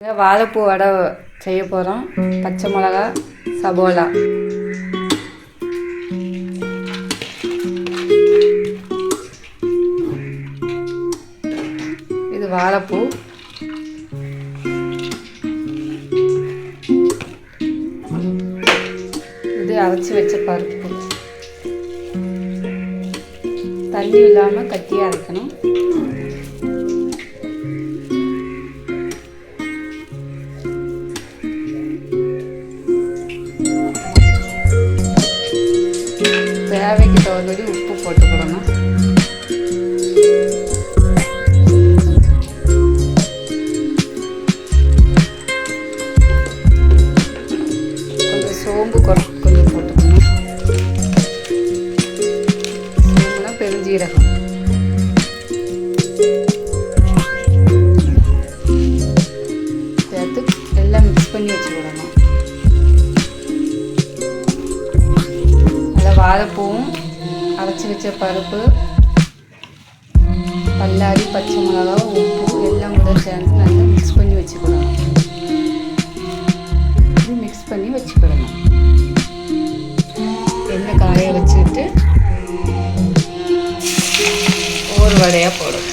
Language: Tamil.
வாழைப்பூ வடை செய்ய போகிறோம் பச்சை மிளகா சபோலா. இது வாழைப்பூ. இது அரைச்சி வச்ச பருப்பு. தண்ணி இல்லாமல் கட்டியாக அரைக்கணும். தேவைக்கு உப்பு போட்டுக்கிடணும் கொஞ்சம் சோம்பு கொ- கொஞ்சம் போட்டுக்கணும் சோம்புனா பெருஞ்சீரகம். சேர்த்து எல்லாம் மிக்ஸ் பண்ணி வச்சுக்கிடணும். அதில் வாழைப்பூவும் அரைச்சி வச்ச பருப்பு பல்லாரி பச்சை மிளகா உப்பு எல்லாம் கூட சேர்ந்து நல்லா மிக்ஸ் பண்ணி வச்சுக்கணும். இது மிக்ஸ் பண்ணி வச்சுக்கிடணும் எண்ணெய் காய வச்சுக்கிட்டு ஒரு வடையாக போடும்